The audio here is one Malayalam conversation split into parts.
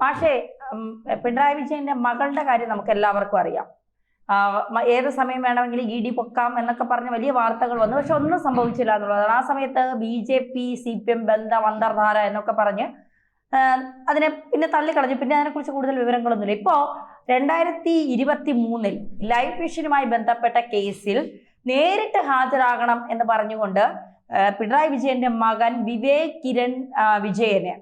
പക്ഷേ പിണറായി വിജയന്റെ മകളുടെ കാര്യം നമുക്ക് എല്ലാവർക്കും അറിയാം. ഏത് സമയം വേണമെങ്കിലും ഇ ഡി പൊക്കാം എന്നൊക്കെ പറഞ്ഞ് വലിയ വാർത്തകൾ വന്നു. പക്ഷെ ഒന്നും സംഭവിച്ചില്ല എന്നുള്ളതാണ്. ആ സമയത്ത് B J P C P M ബന്ധം അന്തർധാര എന്നൊക്കെ പറഞ്ഞ് അതിനെ പിന്നെ തള്ളിക്കളഞ്ഞു. പിന്നെ അതിനെക്കുറിച്ച് കൂടുതൽ വിവരങ്ങളൊന്നുമില്ല. ഇപ്പോൾ രണ്ടായിരത്തി ഇരുപത്തി മൂന്നിൽ ലൈഫ് മിഷനുമായി ബന്ധപ്പെട്ട കേസിൽ നേരിട്ട് ഹാജരാകണം എന്ന് പറഞ്ഞുകൊണ്ട് പിണറായി വിജയന്റെ മകൻ വിവേക് കിരൺ വിജയന്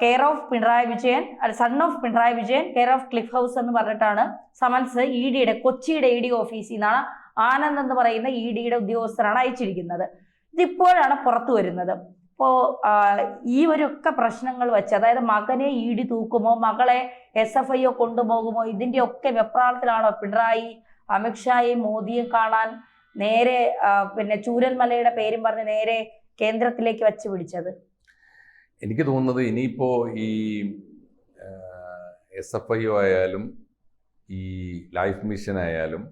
care of Pinarayi Vijayan son of Pinarayi Vijayan care of Cliff House എന്ന് പറഞ്ഞിട്ടാണ് സമൻസ് ഇ ഡിയുടെ കൊച്ചിയുടെ ഇ ഡി ഓഫീസിൽ നിന്നാണ് ആനന്ദ് എന്ന് പറയുന്ന ഇ ഡിയുടെ ഉദ്യോഗസ്ഥരാണ് അയച്ചിരിക്കുന്നത്. ഇതിപ്പോഴാണ് പുറത്തു വരുന്നത്. ഇപ്പോൾ ഈ ഒരുക്കെ പ്രശ്നങ്ങൾ വെച്ച് അതായത് മകനെ ഇ ഡി തൂക്കുമോ മകളെ എസ് എഫ് ഐ ഒ കൊണ്ടുപോകുമോ ഇതിന്റെയൊക്കെ വെപ്രാളത്തിലാണോ പിണറായി അമിത്ഷായെയും മോദിയും കാണാൻ നേരെ പിന്നെ ചൂരൽമലയുടെ പേരും പറഞ്ഞ് നേരെ കേന്ദ്രത്തിലേക്ക് വെച്ച് പിടിച്ചത്? എനിക്ക് തോന്നുന്നത് ഇനിയിപ്പോൾ ഈ എസ് എഫ് ഐ ഒ ആയാലും ഈ ലൈഫ് മിഷൻ ആയാലും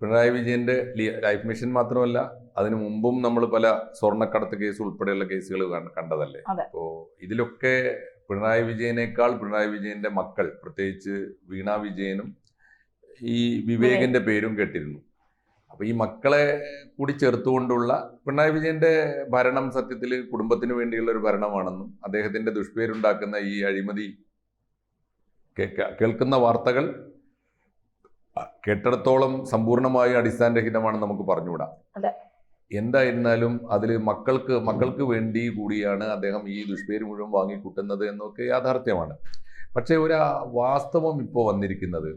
പിണറായി വിജയന്റെ ലൈഫ് മിഷൻ മാത്രമല്ല അതിനു മുമ്പും നമ്മൾ പല സ്വർണക്കടത്ത് കേസ് ഉൾപ്പെടെയുള്ള കേസുകൾ കണ്ടതല്ലേ? അപ്പോൾ ഇതിലൊക്കെ പിണറായി വിജയനേക്കാൾ പിണറായി വിജയന്റെ മക്കൾ പ്രത്യേകിച്ച് വീണ വിജയനും ഈ വിവേകിന്റെ പേരും കേട്ടിരുന്നു. അപ്പൊ ഈ മക്കളെ കൂടി ചേർത്തുകൊണ്ടുള്ള പിണറായി വിജയന്റെ ഭരണം സത്യത്തിൽ കുടുംബത്തിന് വേണ്ടിയുള്ള ഒരു ഭരണമാണെന്നും അദ്ദേഹത്തിന്റെ ദുഷ്പേരുണ്ടാക്കുന്ന ഈ അഴിമതി കേൾക്കുന്ന വാർത്തകൾ കേട്ടിടത്തോളം സമ്പൂർണമായി അടിസ്ഥാനരഹിതമാണെന്ന് നമുക്ക് പറഞ്ഞുകൂടാ. എന്തായിരുന്നാലും അതിൽ മക്കൾക്ക് മക്കൾക്ക് വേണ്ടി കൂടിയാണ് അദ്ദേഹം ഈ ദുഷ്പേര് മുഴുവൻ വാങ്ങിക്കൂട്ടുന്നത് എന്നൊക്കെ യാഥാർത്ഥ്യമാണ് പക്ഷേ ഒരു വാസ്തവം ഇപ്പോൾ വന്നിരിക്കുന്നത്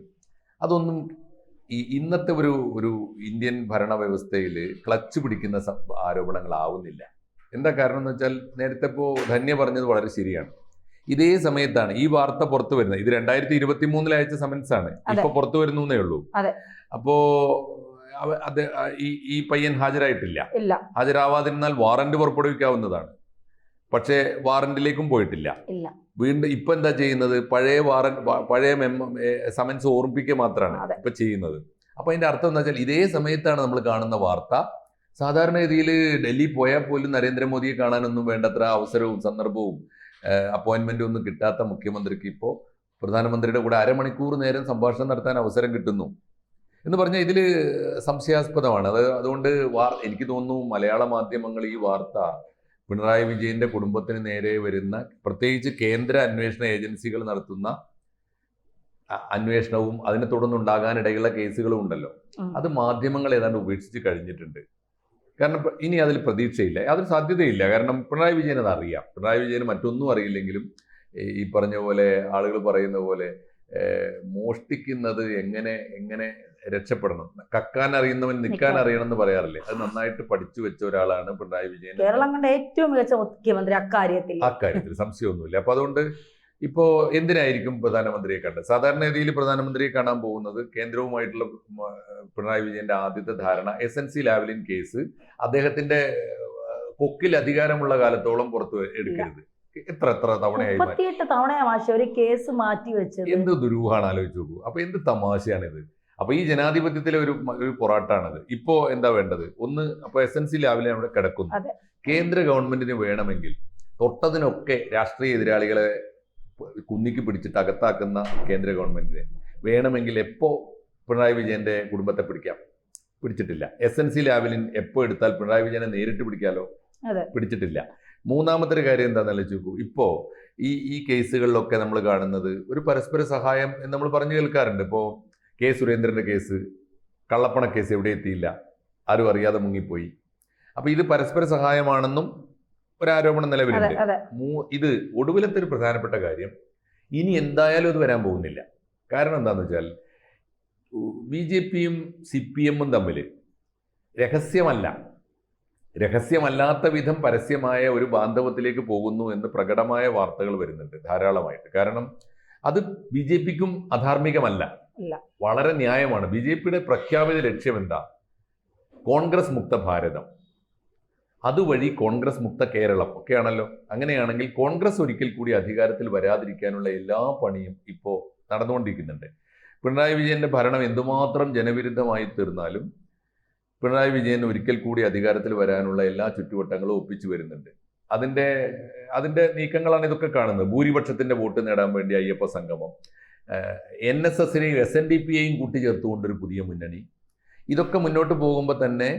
അതൊന്നും ഈ ഇന്നത്തെ ഒരു ഒരു ഇന്ത്യൻ ഭരണ വ്യവസ്ഥയിൽ ക്ലച്ച് പിടിക്കുന്ന ആരോപണങ്ങൾ ആരോപണങ്ങളാവുന്നില്ല. എന്താ കാരണം എന്ന് വെച്ചാൽ നേരത്തെ ഇപ്പോൾ ധന്യ പറഞ്ഞത് വളരെ ശരിയാണ്. ഇതേ സമയത്താണ് ഈ വാർത്ത പുറത്തു വരുന്നത്. ഇത് രണ്ടായിരത്തി ഇരുപത്തി മൂന്നിൽ അയച്ച സമൻസ് ആണ്. ഇപ്പൊ പുറത്തു വരുന്നു എന്നേ ഉള്ളൂ. അപ്പോ അത് ഈ പയ്യൻ ഹാജരായിട്ടില്ല. ഹാജരാവാതിരുന്നാൽ വാറന്റ് പുറപ്പെടുവിക്കാവുന്നതാണ്. പക്ഷേ വാറന്റിലേക്കും പോയിട്ടില്ല. വീണ്ടും ഇപ്പൊ എന്താ ചെയ്യുന്നത്? പഴയ വാറൻ പഴയ സമൻസ് ഓർമ്മിപ്പിക്കുക മാത്രമാണ്. ഇപ്പൊ ചെയ്യുന്നത്. അപ്പൊ അതിന്റെ അർത്ഥം എന്താ വെച്ചാൽ ഇതേ സമയത്താണ് നമ്മൾ കാണുന്ന വാർത്ത. സാധാരണ രീതിയിൽ ഡൽഹി പോയാൽ പോലും നരേന്ദ്രമോദിയെ കാണാനൊന്നും വേണ്ടത്ര അവസരവും സന്ദർഭവും അപ്പോയിന്റ്മെന്റും ഒന്നും കിട്ടാത്ത മുഖ്യമന്ത്രിക്ക് ഇപ്പോൾ പ്രധാനമന്ത്രിയുടെ കൂടെ അരമണിക്കൂർ നേരം സംഭാഷണം നടത്താൻ അവസരം കിട്ടുന്നു. എന്ന് പറഞ്ഞാൽ ഇതിൽ സംശയാസ്പദമാണ്. അത് അതുകൊണ്ട് വാർ എനിക്ക് തോന്നുന്നു മലയാള മാധ്യമങ്ങൾ ഈ വാർത്ത പിണറായി വിജയന്റെ കുടുംബത്തിന് നേരെ വരുന്ന പ്രത്യേകിച്ച് കേന്ദ്ര അന്വേഷണ ഏജൻസികൾ നടത്തുന്ന അന്വേഷണവും അതിനെ തുടർന്നുണ്ടാകാനിടയുള്ള കേസുകളും ഉണ്ടല്ലോ. അത് മാധ്യമങ്ങൾ ഏതാണ്ട് ഉപേക്ഷിച്ച് കഴിഞ്ഞിട്ടുണ്ട്. കാരണം ഇനി അതിൽ പ്രതീക്ഷയില്ല. അതൊരു സാധ്യതയില്ല. കാരണം പിണറായി വിജയൻ അത് അറിയാം പിണറായി വിജയന് മറ്റൊന്നും അറിയില്ലെങ്കിലും ഈ- പറഞ്ഞ പോലെ ആളുകൾ പറയുന്ന പോലെ മോഷ്ടിക്കുന്നത് എങ്ങനെ എങ്ങനെ രക്ഷപ്പെടണം? കക്കാൻ അറിയുന്നവൻ നിൽക്കാൻ. അറിയണം എന്ന് പറയാറില്ലേ? അത് നന്നായിട്ട് പഠിച്ചു വെച്ച ഒരാളാണ് പിണറായി വിജയൻ കേരളം കണ്ട ഏറ്റവും മികച്ച മുഖ്യമന്ത്രി അക്കാര്യത്തിൽ. അക്കാര്യത്തിൽ സംശയമൊന്നുമില്ല. അപ്പൊ അതുകൊണ്ട് ഇപ്പോ എന്തിനായിരിക്കും പ്രധാനമന്ത്രിയെ കണ്ടത് സാധാരണ രീതിയിൽ പ്രധാനമന്ത്രിയെ കാണാൻ പോകുന്നത് കേന്ദ്രവുമായിട്ടുള്ള പിണറായി വിജയന്റെ ആദ്യത്തെ ധാരണ S N C Lavalin case. അദ്ദേഹത്തിന്റെ കൊക്കിൽ അധികാരമുള്ള കാലത്തോളം പുറത്തു എടുക്കരുത്. എത്ര എത്ര തവണയായി മുപ്പത്തിയെട്ട് തവണയാ മാഷി ഒരു കേസ് മാറ്റി വെച്ചത്. എന്ത് ദുരൂഹാണ് ആലോചിച്ച് നോക്കൂ. അപ്പൊ എന്ത് തമാശയാണിത്? അപ്പൊ ഈ ജനാധിപത്യത്തിലെ ഒരു ഒരു പൊറാട്ടാണത് ഇപ്പോ എന്താ വേണ്ടത്? ഒന്ന് അപ്പൊ എസ് എൻ സി ലാവിലെ അവിടെ കിടക്കുന്നു. കേന്ദ്ര ഗവൺമെന്റിന് വേണമെങ്കിൽ തൊട്ടതിനൊക്കെ രാഷ്ട്രീയ എതിരാളികളെ കുന്നിക്ക് പിടിച്ചിട്ട് അകത്താക്കുന്ന കേന്ദ്ര ഗവൺമെന്റിന് വേണമെങ്കിൽ എപ്പോ പിണറായി വിജയന്റെ കുടുംബത്തെ പിടിക്കാം? പിടിച്ചിട്ടില്ല. എസ് എൻ സി ലാവലിൻ എപ്പോ എടുത്താൽ പിണറായി വിജയനെ നേരിട്ട് പിടിക്കാലോ. പിടിച്ചിട്ടില്ല. മൂന്നാമത്തെ ഒരു കാര്യം എന്താണെന്ന് ആലോചിച്ച് ഇപ്പോൾ ഈ ഈ കേസുകളിലൊക്കെ നമ്മൾ കാണുന്നത് ഒരു പരസ്പര സഹായം എന്ന് നമ്മൾ പറഞ്ഞു കേൾക്കാറുണ്ട്. ഇപ്പോൾ കെ സുരേന്ദ്രന്റെ കേസ് കള്ളപ്പണ കേസ് എവിടെ എത്തിയില്ല? ആരും അറിയാതെ മുങ്ങിപ്പോയി. അപ്പോൾ ഇത് പരസ്പര സഹായമാണെന്നും ഒരു ആരോപണം നിലവിലുണ്ട്. മൂ- ഇത് ഒടുവിലത്തെ ഒരു പ്രധാനപ്പെട്ട കാര്യം ഇനി എന്തായാലും അത് വരാൻ പോകുന്നില്ല. കാരണം എന്താണെന്ന് വെച്ചാൽ ബി ജെ പിയും സി പി എമ്മും തമ്മിൽ രഹസ്യമല്ല. രഹസ്യമല്ലാത്ത വിധം പരസ്യമായ ഒരു ബാന്ധവത്തിലേക്ക് പോകുന്നു എന്ന് പ്രകടമായ വാർത്തകൾ വരുന്നുണ്ട് ധാരാളമായിട്ട്. കാരണം അത് ബി ജെ പിക്കും അധാർമികമല്ല. വളരെ ന്യായമാണ്. ബി ജെ പിയുടെ പ്രഖ്യാപിത ലക്ഷ്യം എന്താ? കോൺഗ്രസ് മുക്ത ഭാരതം. അതുവഴി കോൺഗ്രസ് മുക്ത കേരളം ഒക്കെയാണല്ലോ. അങ്ങനെയാണെങ്കിൽ കോൺഗ്രസ് ഒരിക്കൽ കൂടി അധികാരത്തിൽ വരാതിരിക്കാനുള്ള എല്ലാ പണിയും ഇപ്പോൾ നടന്നുകൊണ്ടിരിക്കുന്നുണ്ട്. പിണറായി വിജയന്റെ ഭരണം എന്തുമാത്രം ജനവിരുദ്ധമായി തീർന്നാലും പിണറായി വിജയൻ ഒരിക്കൽ കൂടി അധികാരത്തിൽ വരാനുള്ള എല്ലാ ചുറ്റുവട്ടങ്ങളും ഒപ്പിച്ചു വരുന്നുണ്ട്. അതിന്റെ അതിന്റെ നീക്കങ്ങളാണ് ഇതൊക്കെ കാണുന്നത്. ഭൂരിപക്ഷത്തിന്റെ വോട്ട് നേടാൻ വേണ്ടി അയ്യപ്പ സംഗമം. എൻ എസ് എസിനെയും എസ് എൻ ഡി പിയെയും കൂട്ടിച്ചേർത്തുകൊണ്ടൊരു പുതിയ മുന്നണി. ഇതൊക്കെ മുന്നോട്ട് പോകുമ്പോൾ തന്നെ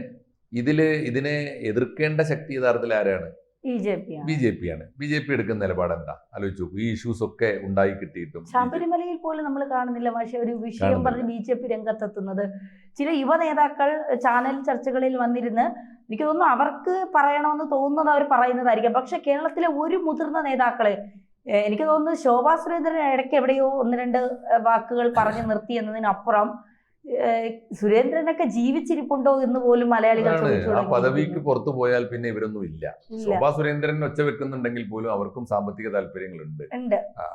ഇതിൽ ഇതിനെ എതിർക്കേണ്ട ശക്തി യഥാർത്ഥത്തിൽ ആരാണ്? ബി ജെ പി ആണ് ബി ജെ പി എടുക്കുന്ന നിലപാട് എന്താ ആലോചിച്ചു ഈ ഇഷ്യൂസ് ഒക്കെ ഉണ്ടായി കിട്ടിയിട്ടും ശബരിമലയിൽ പോലും നമ്മൾ കാണുന്നില്ല പക്ഷേ ഒരു വിഷയം. പറഞ്ഞ് ബി ജെ പി രംഗത്തെത്തുന്നത്. ചില യുവ നേതാക്കൾ ചാനൽ ചർച്ചകളിൽ വന്നിരുന്ന് എനിക്ക് തോന്നുന്നു അവർക്ക് പറയണമെന്ന് തോന്നുന്നത് അവർ പറയുന്നതായിരിക്കാം. പക്ഷെ കേരളത്തിലെ ഒരു മുതിർന്ന നേതാക്കളെ എനിക്ക് തോന്നുന്നു ശോഭാ സുരേന്ദ്രൻ ഇടയ്ക്ക് എവിടെയോ ഒന്ന് രണ്ട് വാക്കുകൾ പറഞ്ഞു നിർത്തി എന്നതിനപ്പുറം സുരേന്ദ്രനൊക്കെ ജീവിച്ചിരിപ്പുണ്ടോ എന്ന് പോലും മലയാളികൾ ആ. പദവിക്ക് പുറത്തു പോയാൽ പിന്നെ ഇവരൊന്നും ഇല്ല. ശോഭാ സുരേന്ദ്രൻ ഒച്ച വെക്കുന്നുണ്ടെങ്കിൽ പോലും അവർക്കും സാമ്പത്തിക താല്പര്യങ്ങളുണ്ട്.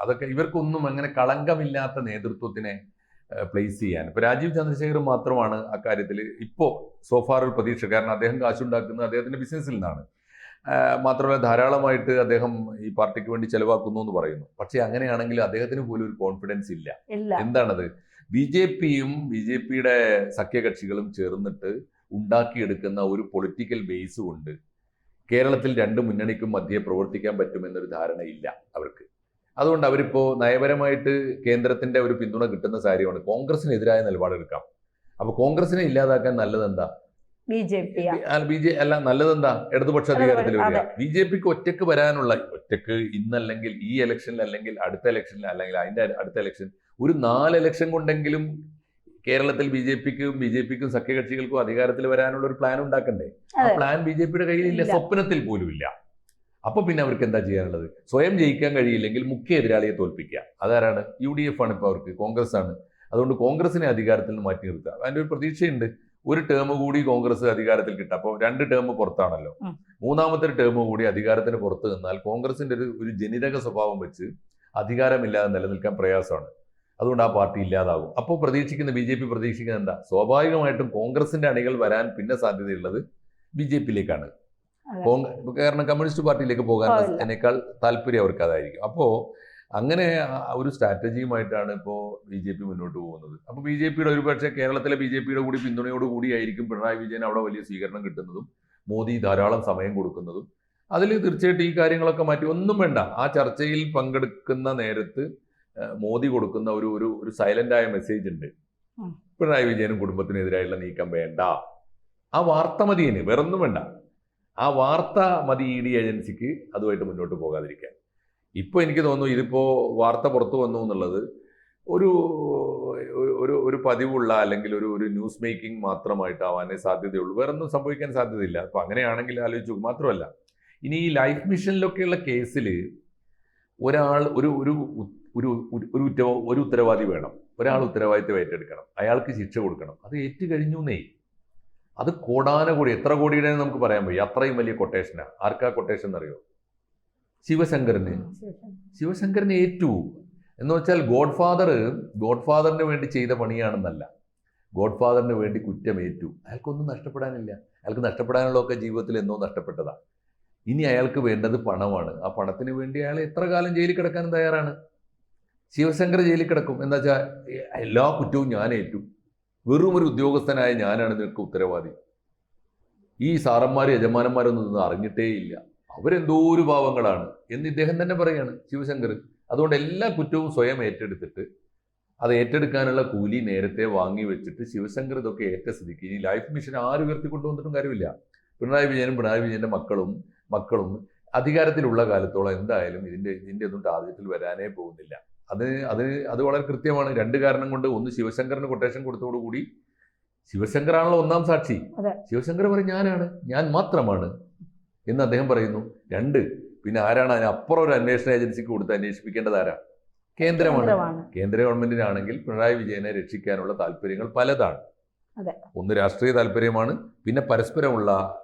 അതൊക്കെ ഇവർക്കൊന്നും അങ്ങനെ കളങ്കമില്ലാത്ത നേതൃത്വത്തിനെ പ്ലേസ് ചെയ്യാൻ. ഇപ്പൊ രാജീവ് ചന്ദ്രശേഖർ മാത്രമാണ് അക്കാര്യത്തിൽ ഇപ്പോ സോഫാർ ഒരു പ്രതീക്ഷ. കാരണം അദ്ദേഹം കാശുണ്ടാക്കുന്നത് അദ്ദേഹത്തിന്റെ ബിസിനസ്സിൽ നിന്നാണ്. മാത്രമല്ല ധാരാളമായിട്ട് അദ്ദേഹം ഈ പാർട്ടിക്ക് വേണ്ടി ചെലവാക്കുന്നു എന്ന് പറയുന്നു. പക്ഷേ അങ്ങനെയാണെങ്കിൽ അദ്ദേഹത്തിന് പോലും ഒരു കോൺഫിഡൻസ് ഇല്ല. ഇല്ല. എന്താണത്? ബി ജെ പിയും ബി ജെ പിയുടെ സഖ്യകക്ഷികളും ചേർന്നിട്ട് ഉണ്ടാക്കിയെടുക്കുന്ന ഒരു പൊളിറ്റിക്കൽ ബേസ് കൊണ്ട് കേരളത്തിൽ രണ്ട് മുന്നണിക്കും മധ്യേ പ്രവർത്തിക്കാൻ പറ്റുമെന്നൊരു ധാരണയില്ല അവർക്ക്. അതുകൊണ്ട് അവരിപ്പോ നയപരമായിട്ട് കേന്ദ്രത്തിന്റെ ഒരു പിന്തുണ കിട്ടുന്ന കാര്യമാണ് കോൺഗ്രസിനെതിരായ നിലപാടെടുക്കാം. അപ്പൊ കോൺഗ്രസിനെ ഇല്ലാതാക്കാൻ നല്ലതെന്താ? B J P B J അല്ല നല്ലതെന്താ? ഇടതുപക്ഷ അധികാരത്തിൽ വരിക. ബി ജെ പിക്ക് ഒറ്റയ്ക്ക് വരാനുള്ള ഒറ്റയ്ക്ക് ഇന്നല്ലെങ്കിൽ ഈ ഇലക്ഷനിൽ അല്ലെങ്കിൽ അടുത്ത ഇലക്ഷനിൽ അല്ലെങ്കിൽ അതിന്റെ അടുത്ത ഇലക്ഷൻ ഒരു നാല് ഇലക്ഷൻ കൊണ്ടെങ്കിലും കേരളത്തിൽ ബി ജെ പിക്കും ബി ജെ പിക്കും സഖ്യകക്ഷികൾക്കും അധികാരത്തിൽ വരാനുള്ള ഒരു പ്ലാൻ ഉണ്ടാക്കണ്ടേ? ആ പ്ലാൻ ബി ജെ പിയുടെ കയ്യിലില്ല ഇല്ല. സ്വപ്നത്തിൽ പോലും ഇല്ല അപ്പൊ പിന്നെ അവർക്ക് എന്താ ചെയ്യാനുള്ളത്? സ്വയം ജയിക്കാൻ കഴിയില്ലെങ്കിൽ മുഖ്യ എതിരാളിയെ തോൽപ്പിക്കുക. അതാരാണ്? യു ഡി എഫ് ആണ് ഇപ്പൊ അവർക്ക്. കോൺഗ്രസ് ആണ്. അതുകൊണ്ട് കോൺഗ്രസിനെ അധികാരത്തിൽ നിന്ന് മാറ്റി നിർത്തുക. അതിന്റെ ഒരു പ്രതീക്ഷയുണ്ട്. ഒരു ടേം കൂടി കോൺഗ്രസ് അധികാരത്തിൽ കിട്ടും. അപ്പോൾ രണ്ട് ടേം പുറത്താണല്ലോ. മൂന്നാമത്തെ ടേം കൂടി അധികാരത്തിന് പുറത്ത് നിന്നാൽ കോൺഗ്രസിന്റെ ഒരു ഒരു ജനിതക സ്വഭാവം വെച്ച് അധികാരമില്ലാതെ നിലനിൽക്കാൻ പ്രയാസമാണ്. അതുകൊണ്ട് ആ പാർട്ടി ഇല്ലാതാകും. അപ്പോൾ പ്രതീക്ഷിക്കുന്ന ബി ജെ പി പ്രതീക്ഷിക്കുന്നത് എന്താ? സ്വാഭാവികമായിട്ടും കോൺഗ്രസിന്റെ അണികൾ വരാൻ പിന്നെ സാധ്യതയുള്ളത് ബി ജെ പിയിലേക്കാണ്. കാരണം കമ്മ്യൂണിസ്റ്റ് പാർട്ടിയിലേക്ക് പോകാൻ. എന്നേക്കാൾ താല്പര്യം അവർക്ക് അതായിരിക്കും. അപ്പോൾ അങ്ങനെ ഒരു സ്ട്രാറ്റജിയുമായിട്ടാണ് ഇപ്പോൾ ബി ജെ പി മുന്നോട്ട് പോകുന്നത്. അപ്പോൾ ബി ജെ പിയുടെ ഒരുപക്ഷെ കേരളത്തിലെ ബി ജെ പിയുടെ കൂടി പിന്തുണയോട് കൂടിയായിരിക്കും പിണറായി വിജയൻ അവിടെ വലിയ സ്വീകരണം കിട്ടുന്നതും മോദി ധാരാളം സമയം കൊടുക്കുന്നതും. അതിൽ തീർച്ചയായിട്ടും ഈ കാര്യങ്ങളൊക്കെ മാറ്റി ഒന്നും വേണ്ട. ആ ചർച്ചയിൽ പങ്കെടുക്കുന്ന നേരത്ത് മോദി കൊടുക്കുന്ന ഒരു ഒരു ഒരു സൈലന്റ് ആയ മെസ്സേജ് ഉണ്ട്. പിണറായി വിജയനും കുടുംബത്തിനെതിരായുള്ള നീക്കം വേണ്ട. ആ വാർത്ത മതിയന് വേറൊന്നും വേണ്ട. ആ വാർത്ത മതി ഇ ഡി ഏജൻസിക്ക് അതുമായിട്ട് മുന്നോട്ട് പോകാതിരിക്കാൻ. ഇപ്പോൾ എനിക്ക് തോന്നുന്നു ഇതിപ്പോൾ വാർത്ത പുറത്തു വന്നു എന്നുള്ളത് ഒരു ഒരു ഒരു പതിവുള്ള അല്ലെങ്കിൽ ഒരു ഒരു ന്യൂസ് മേക്കിംഗ് മാത്രമായിട്ടാവാനേ സാധ്യതയുള്ളൂ. വേറെ ഒന്നും സംഭവിക്കാൻ സാധ്യതയില്ല. അപ്പോൾ അങ്ങനെയാണെങ്കിൽ ആലോചിച്ചു. മാത്രമല്ല ഇനി ഈ ലൈഫ് മിഷനിലൊക്കെയുള്ള കേസിൽ ഒരാൾ ഒരു ഒരു ഒരു ഒരു- ഉറ്റ ഒരു ഉത്തരവാദി വേണം. ഒരാൾ ഉത്തരവാദിത്വം ഏറ്റെടുക്കണം. അയാൾക്ക് ശിക്ഷ കൊടുക്കണം. അത് ഏറ്റു കഴിഞ്ഞു എന്നേ അത് കോടാന കോടി എത്ര കോടിയുടെ നമുക്ക് പറയാൻ വയ്യ. അത്രയും വലിയ കൊട്ടേഷനാണ് ആർക്കാ കൊട്ടേഷൻ എന്നറിയോ? ശിവശങ്കരന് ശിവശങ്കറിന് ഏറ്റു. എന്ന് വെച്ചാൽ ഗോഡ് ഫാദർ ഗോഡ് ഫാദറിന് വേണ്ടി ചെയ്ത പണിയാണെന്നല്ല. ഗോഡ് ഫാദറിന് വേണ്ടി കുറ്റമേറ്റു അയാൾക്കൊന്നും നഷ്ടപ്പെടാനില്ല. അയാൾക്ക് നഷ്ടപ്പെടാനുള്ളതൊക്കെ ജീവിതത്തിൽ എന്നോ നഷ്ടപ്പെട്ടതാ. ഇനി അയാൾക്ക് വേണ്ടത് പണമാണ്. ആ പണത്തിന് വേണ്ടി അയാൾ എത്ര കാലം ജയിലിൽ കിടക്കാനും തയ്യാറാണ്. ശിവശങ്കർ ജയിലിൽ കിടക്കും. എന്താ വെച്ചാൽ എല്ലാ കുറ്റവും ഞാൻ ഏറ്റു. വെറും ഒരു ഉദ്യോഗസ്ഥനായ ഞാനാണ് നിനക്ക് ഉത്തരവാദി. ഈ സാറന്മാരും യജമാനന്മാരൊന്നും ഇന്ന് അറിഞ്ഞിട്ടേ ഇല്ല അവരെന്തോ ഒരു പാവങ്ങളാണ് എന്ന് ഇദ്ദേഹം തന്നെ പറയാണ് ശിവശങ്കർ. അതുകൊണ്ട് എല്ലാ കുറ്റവും സ്വയം ഏറ്റെടുത്തിട്ട് അത് ഏറ്റെടുക്കാനുള്ള കൂലി നേരത്തെ വാങ്ങി വെച്ചിട്ട് ശിവശങ്കർ ഇതൊക്കെ ഏറ്റ സ്ഥിതിക്ക്. ഇനി ലൈഫ് മിഷൻ ആര് ഉയർത്തിക്കൊണ്ടുവന്നിട്ടും കാര്യമില്ല. പിണറായി വിജയനും പിണറായി വിജയന്റെ മക്കളും മക്കളും അധികാരത്തിലുള്ള കാലത്തോളം എന്തായാലും ഇതിന്റെ ഇതിന്റെ ഒന്നും ടാർഗറ്റിൽ വരാനേ പോകുന്നില്ല. അതിന് അത് അത് വളരെ കൃത്യമാണ്. രണ്ട് കാരണം കൊണ്ട്. ഒന്ന് ശിവശങ്കറിന് കൊട്ടേഷൻ കൊടുത്തോടുകൂടി ശിവശങ്കറാണല്ലോ ഒന്നാം സാക്ഷി. അതെ. ശിവശങ്കർ പറയും ഞാനാണ്. ഞാൻ മാത്രമാണ്. എന്ന് അദ്ദേഹം പറയുന്നു. രണ്ട് പിന്നെ ആരാണ് അതിനപ്പുറം ഒരു അന്വേഷണ ഏജൻസിക്ക് കൊടുത്ത് അന്വേഷിപ്പിക്കേണ്ടത് ആരാ? കേന്ദ്രമാണ്. കേന്ദ്ര ഗവൺമെന്റിനാണെങ്കിൽ പിണറായി വിജയനെ രക്ഷിക്കാനുള്ള താല്പര്യങ്ങൾ പലതാണ്. അതെ. ഒന്ന് രാഷ്ട്രീയ താല്പര്യമാണ്. പിന്നെ പരസ്പരമുള്ള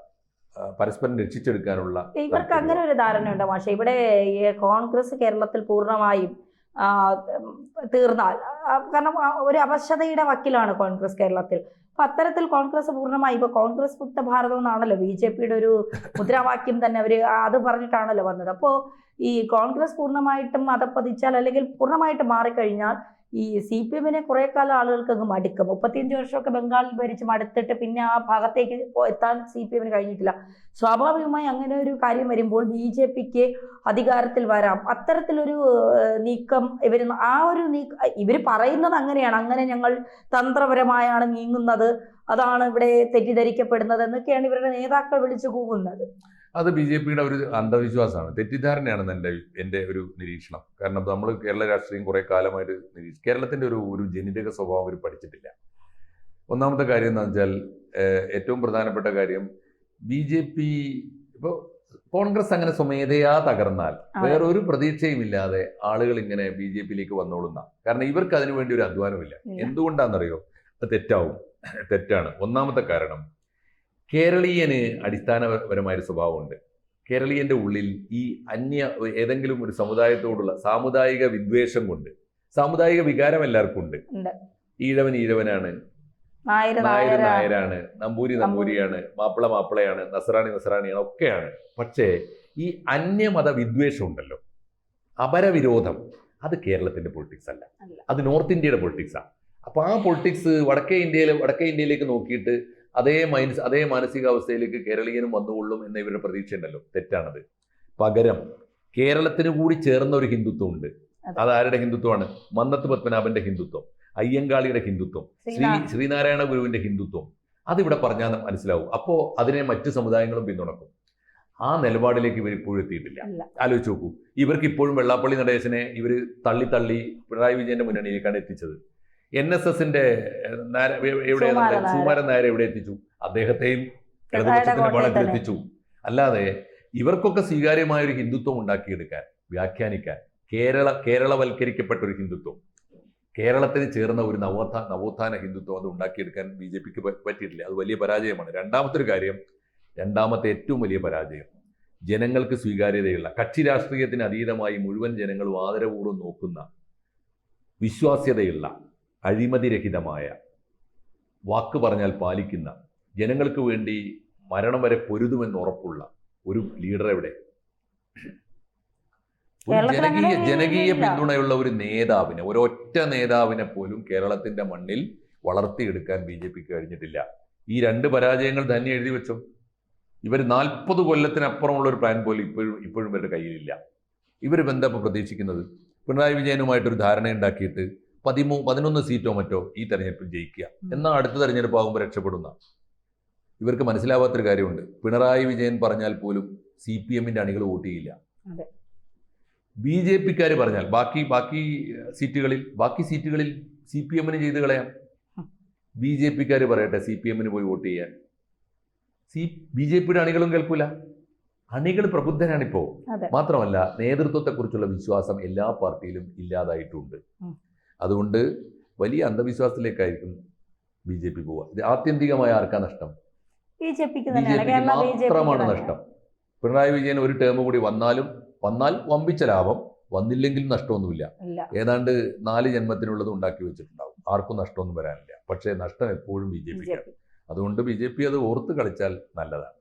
പരസ്പരം രക്ഷിച്ചെടുക്കാനുള്ള ഇവർക്ക് അങ്ങനെ ഒരു ധാരണയുണ്ട് മാഷെ. ഇവിടെ കോൺഗ്രസ് കേരളത്തിൽ പൂർണമായും തീർന്നാൽ. കാരണം ഒരു അവശതയുടെ വക്കിലാണ് കോൺഗ്രസ് കേരളത്തിൽ. അപ്പൊ അത്തരത്തിൽ കോൺഗ്രസ് പൂർണമായി ഇപ്പൊ കോൺഗ്രസ് മുക്ത ഭാരതം എന്നാണല്ലോ ബി ജെ പിയുടെ ഒരു മുദ്രാവാക്യം തന്നെ അവർ അത് പറഞ്ഞിട്ടാണല്ലോ വന്നത്. അപ്പോ ഈ കോൺഗ്രസ് പൂർണമായിട്ടും അതപ്പതിച്ചാൽ അല്ലെങ്കിൽ പൂർണമായിട്ട് മാറിക്കഴിഞ്ഞാൽ ഈ സി പി എമ്മിനെ കുറെ കാലം ആളുകൾക്ക് അങ്ങ് മടുക്കും. മുപ്പത്തിയഞ്ച് വർഷമൊക്കെ ബംഗാളിൽ ഭരിച്ച് മടുത്തിട്ട് പിന്നെ ആ ഭാഗത്തേക്ക് എത്താൻ സി പി എമ്മിന് കഴിഞ്ഞിട്ടില്ല. സ്വാഭാവികമായി അങ്ങനെ ഒരു കാര്യം വരുമ്പോൾ ബി ജെ പിക്ക് അധികാരത്തിൽ വരാം. അത്തരത്തിലൊരു നീക്കം ഇവർ ആ ഒരു നീക്ക ഇവർ പറയുന്നത് അങ്ങനെയാണ്. അങ്ങനെ ഞങ്ങൾ തന്ത്രപരമായാണ് നീങ്ങുന്നത്. അതാണ് ഇവിടെ തെറ്റിദ്ധരിക്കപ്പെടുന്നത് എന്നൊക്കെയാണ് ഇവരുടെ നേതാക്കൾ വിളിച്ചു കൂകുന്നത് അത് ബി ജെ പിയുടെ ഒരു അന്ധവിശ്വാസമാണ്. തെറ്റിദ്ധാരണയാണ് എന്റെ എന്റെ ഒരു നിരീക്ഷണം. കാരണം നമ്മൾ കേരള രാഷ്ട്രീയം കുറേ കാലമായിട്ട് നിരീക്ഷിച്ചു കേരളത്തിന്റെ ഒരു ഒരു ജനിതക സ്വഭാവം അവർ പഠിച്ചിട്ടില്ല. ഒന്നാമത്തെ കാര്യം എന്താ വെച്ചാൽ ഏറ്റവും പ്രധാനപ്പെട്ട കാര്യം ബി ജെ പി ഇപ്പോൾ കോൺഗ്രസ് അങ്ങനെ സ്വമേധയാ തകർന്നാൽ വേറെ വേറൊരു പ്രതീക്ഷയും ഇല്ലാതെ ആളുകൾ ഇങ്ങനെ ബി ജെ പിയിലേക്ക് വന്നോളുന്ന. കാരണം ഇവർക്ക് അതിനു വേണ്ടി ഒരു അധ്വാനമില്ല. എന്തുകൊണ്ടാണെന്നറിയോ അത് തെറ്റാവും. തെറ്റാണ്. ഒന്നാമത്തെ കാരണം കേരളീയന് അടിസ്ഥാനപരമായ ഒരു സ്വഭാവമുണ്ട്. കേരളീയന്റെ ഉള്ളിൽ ഈ അന്യ ഏതെങ്കിലും ഒരു സമുദായത്തോടുള്ള സാമുദായിക വിദ്വേഷം കൊണ്ട് സാമുദായിക വികാരം എല്ലാവർക്കും ഉണ്ട്. ഈഴവൻ ഈഴവനാണ്. നായര് നായര് നായരാണ്. നമ്പൂരി നമ്പൂരിയാണ്. മാപ്പിള മാപ്പിളയാണ്. നസറാണി നസറാണിയാണ് ഒക്കെയാണ്. പക്ഷേ ഈ അന്യമത വിദ്വേഷം ഉണ്ടല്ലോ. അപരവിരോധം. അത് കേരളത്തിന്റെ പൊളിറ്റിക്സ് അല്ല. അത് നോർത്ത് ഇന്ത്യയുടെ പൊളിറ്റിക്സാണ് അപ്പൊ ആ പൊളിറ്റിക്സ് വടക്കേ ഇന്ത്യയിൽ വടക്കേ ഇന്ത്യയിലേക്ക് നോക്കിയിട്ട് അതേ മൈൻസ് അതേ മാനസികാവസ്ഥയിലേക്ക് കേരളീയനും വന്നുകൊള്ളും എന്ന ഇവരുടെ പ്രതീക്ഷ ഉണ്ടല്ലോ തെറ്റാണത്. പകരം കേരളത്തിന് കൂടി ചേർന്ന ഒരു ഹിന്ദുത്വം ഉണ്ട് അതെ. അത് ആരുടെ ഹിന്ദുത്വമാണ്? മന്നത്ത് പത്മനാഭന്റെ ഹിന്ദുത്വം അയ്യങ്കാളിയുടെ ഹിന്ദുത്വം ശ്രീ ശ്രീനാ- ശ്രീനാരായണ ഗുരുവിന്റെ ഹിന്ദുത്വം. അതിവിടെ പറഞ്ഞാൽ മനസ്സിലാവും. അപ്പോ അതിനെ മറ്റ് സമുദായങ്ങളും പിന്തുണക്കും. ആ നിലപാടിലേക്ക് ഇവർ ഇപ്പോഴും എത്തിയിട്ടില്ല. ആലോചിച്ച് നോക്കൂ. ഇവർക്ക് ഇപ്പോഴും വെള്ളാപ്പള്ളി നടേശനെ ഇവർ തള്ളി തള്ളി പിണറായി വിജയന്റെ മുന്നണിയിലേക്കാണ് എത്തിച്ചത്. എൻ എസ് എസിന്റെ എവിടെ സുമാരൻ നായർ. എവിടെ എത്തിച്ചു? അദ്ദേഹത്തെയും ഇടതുപക്ഷത്തിന്റെ കോട്ടയിൽ എത്തിച്ചു. അല്ലാതെ ഇവർക്കൊക്കെ സ്വീകാര്യമായ ഒരു ഹിന്ദുത്വം ഉണ്ടാക്കിയെടുക്കാൻ വ്യാഖ്യാനിക്കാൻ കേരള കേരളവൽക്കരിക്കപ്പെട്ട ഒരു ഹിന്ദുത്വം. കേരളത്തിന് ചേർന്ന ഒരു നവോത്ഥാന നവോത്ഥാന ഹിന്ദുത്വം അത് ഉണ്ടാക്കിയെടുക്കാൻ ബി ജെ പിക്ക് പറ്റിയിട്ടില്ല. അത് വലിയ പരാജയമാണ്. രണ്ടാമത്തെ ഒരു കാര്യം രണ്ടാമത്തെ ഏറ്റവും വലിയ പരാജയം ജനങ്ങൾക്ക് സ്വീകാര്യതയുള്ള കക്ഷി രാഷ്ട്രീയത്തിന് അതീതമായി മുഴുവൻ ജനങ്ങളും ആദരപൂർവം നോക്കുന്ന വിശ്വാസ്യതയുള്ള അഴിമതിരഹിതമായ വാക്ക് പറഞ്ഞാൽ പാലിക്കുന്ന ജനങ്ങൾക്ക് വേണ്ടി മരണം വരെ പൊരുതുമെന്ന് ഉറപ്പുള്ള ഒരു ലീഡർ എവിടെ? ഒരു ജനകീയ ജനകീയ പിന്തുണയുള്ള ഒരു നേതാവിനെ ഒരൊറ്റ നേതാവിനെ പോലും കേരളത്തിന്റെ മണ്ണിൽ വളർത്തിയെടുക്കാൻ ബി ജെ പിക്ക് കഴിഞ്ഞിട്ടില്ല. ഈ രണ്ട് പരാജയങ്ങൾ തന്നെ എഴുതി വെച്ചോ? ഇവർ നാൽപ്പത് കൊല്ലത്തിനപ്പുറമുള്ള ഒരു പ്ലാൻ പോലും ഇപ്പോഴും ഇപ്പോഴും ഇവരുടെ കയ്യിലില്ല. ഇവർ ബന്ധപ്പെട്ട് പ്രതീക്ഷിക്കുന്നത്? പിണറായി വിജയനുമായിട്ടൊരു ധാരണ ഉണ്ടാക്കിയിട്ട് പതിമൂ പതിനൊന്ന് സീറ്റോ മറ്റോ ഈ തെരഞ്ഞെടുപ്പിൽ ജയിക്കുക. എന്നാൽ അടുത്ത തെരഞ്ഞെടുപ്പ് ആകുമ്പോൾ രക്ഷപ്പെടുന്ന? ഇവർക്ക് മനസ്സിലാവാത്തൊരു കാര്യമുണ്ട്. പിണറായി വിജയൻ പറഞ്ഞാൽ പോലും സി പി എമ്മിന്റെ അണികൾ വോട്ട് ചെയ്യില്ല. ബി ജെ പിക്കാർ പറഞ്ഞാൽ ബാക്കി ബാക്കി സീറ്റുകളിൽ ബാക്കി സീറ്റുകളിൽ സി പി എമ്മിന് ചെയ്ത് കളയാം. ബി ജെ പിക്കാർ പറയട്ടെ സി പി എമ്മിന് പോയി വോട്ട് ചെയ്യാൻ. സി ബി ജെ പിയുടെ അണികളും കേൾക്കൂല. അണികൾ പ്രബുദ്ധരാണിപ്പോ. മാത്രമല്ല നേതൃത്വത്തെക്കുറിച്ചുള്ള വിശ്വാസം എല്ലാ പാർട്ടിയിലും ഇല്ലാതായിട്ടുണ്ട്. അതുകൊണ്ട് വലിയ അന്ധവിശ്വാസത്തിലേക്കായിരിക്കും ബി ജെ പി പോവുക. ഇത് ആത്യന്തികമായ ആർക്കാ നഷ്ടം? ബി ജെ പിക്ക് പിക്ക് മാത്രമാണ് നഷ്ടം. പിണറായി വിജയൻ ഒരു ടേം കൂടി വന്നാലും വന്നാൽ വമ്പിച്ച ലാഭം വന്നില്ലെങ്കിലും നഷ്ടമൊന്നുമില്ല. ഏതാണ്ട് നാല് ജന്മത്തിനുള്ളത് ഉണ്ടാക്കി വെച്ചിട്ടുണ്ടാവും. ആർക്കും നഷ്ടമൊന്നും വരാനില്ല. പക്ഷേ നഷ്ടം എപ്പോഴും ബി ജെ ബി ജെ പിക്കാണ് അതുകൊണ്ട് ബി ജെ പി അത് ഓർത്ത് കളിച്ചാൽ നല്ലതാണ്.